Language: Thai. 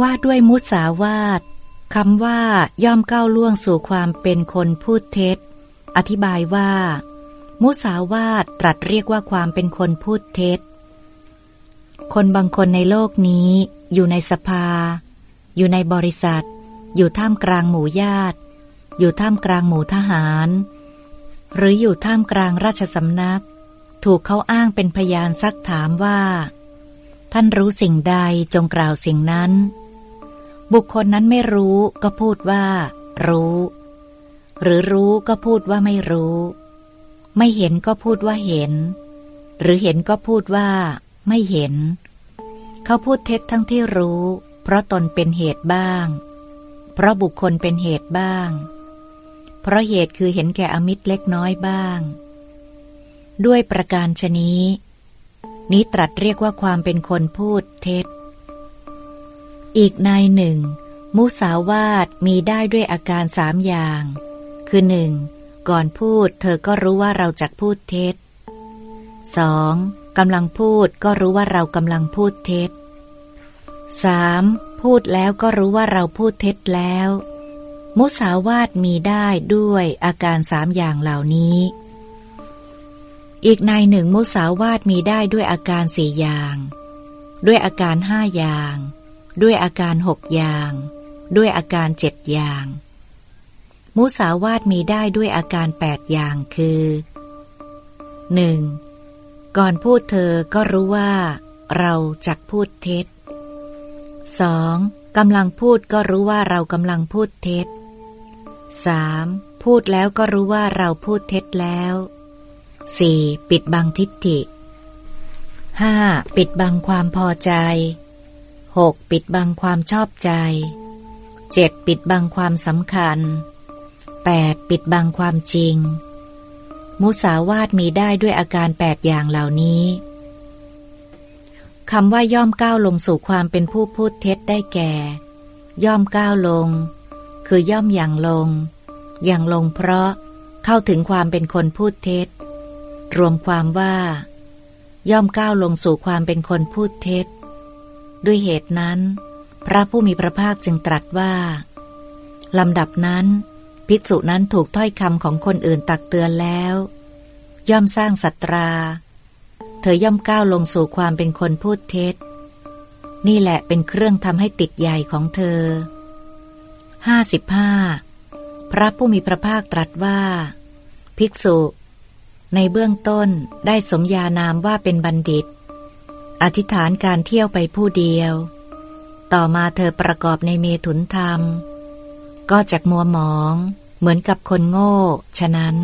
ว่าด้วยมุสาวาทคำว่าย่อมก้าวล่วงสู่ความเป็นคนพูดเท็จ อธิบายว่า มุสาวาทตรัสเรียกว่าความเป็นคนพูดเท็จ คนบางคนในโลกนี้ อยู่ในสภา อยู่ในบริษัท อยู่ท่ามกลางหมู่ญาติ อยู่ท่ามกลางหมู่ทหาร หรืออยู่ท่ามกลางราชสำนัก ถูกเขาอ้างเป็นพยานซักถามว่า ท่านรู้สิ่งใดจงกล่าวสิ่งนั้น บุคคลนั้นไม่รู้ก็พูดว่า รู้ หรือรู้ก็พูดว่าไม่รู้ ไม่เห็นก็พูดว่าเห็น หรือเห็นก็พูดว่า ไม่เห็น เขาพูดเท็จทั้งที่รู้ เพราะตนเป็นเหตุบ้าง เพราะบุคคลเป็นเหตุบ้าง เพราะเหตุคือเห็นแก่อมิตรเล็กน้อยบ้าง ด้วยประการชนี้ นี้ตรัสเรียกว่าความเป็นคนพูดเท็จ อีกนายหนึ่ง มุสาวาทมีได้ด้วยอาการสามอย่าง คือหนึ่งก่อนพูดเธอก็รู้ว่าเราจะพูดเท็จสองกำลังพูดก็รู้ว่าเรากำลังพูดเท็จสามพูดแล้วก็รู้ว่าเราพูดเท็จแล้ว มุสาวาทมีได้ด้วยอาการสามอย่างเหล่านี้ อีกนายหนึ่งมุสาวาทมีได้ด้วยอาการสี่อย่าง ด้วยอาการห้าอย่าง ด้วยอาการหกอย่าง ด้วยอาการเจ็ดอย่าง มุสาวาทมีได้ด้วยอาการแปดอย่างคือ 1. ก่อนพูดเธอก็รู้ว่า เราจักพูดเท็จ 2. กำลังพูดก็รู้ว่าเรากำลังพูดเท็จ 3. พูดแล้วก็รู้ว่าเราพูดเท็จแล้ว 4. ปิดบังทิฏฐิ 5. ปิดบังความพอใจ 6. ปิดบังความชอบใจ 7. ปิดบังความสำคัญ 8. ปิดบังความจริง มุสาวาทมีได้ด้วยอาการแปดอย่างเหล่านี้คำว่าย่อมก้าวลงสู่ความเป็นผู้พูดเท็จได้แก่ ย่อมก้าวลง คือย่อมอย่างลง อย่างลงเพราะเข้าถึงความเป็นคนพูดเท็จ รวมความว่า ย่อมก้าวลงสู่ความเป็นคนพูดเท็จ ด้วยเหตุนั้น พระผู้มีพระภาคจึงตรัสว่าลำดับนั้น ภิกษุนั้นถูกถ้อยคำของคนอื่นตักเตือนแล้ว ย่อมสร้างสัตรา เธอย่อมก้าวลงสู่ความเป็นคนพูดเท็จ นี่แหละเป็นเครื่องทำให้ติดใหญ่ของเธอห้าสิบห้าพระผู้มีพระภาคตรัสว่า ภิกษุ ในเบื้องต้นได้สมญานามว่าเป็นบัณฑิต อธิษฐานการเที่ยวไปผู้เดียว ต่อมาเธอประกอบในเมถุนธรรม ก็จักมัวหมอง เหมือนกับคนโง่ ฉะนั้น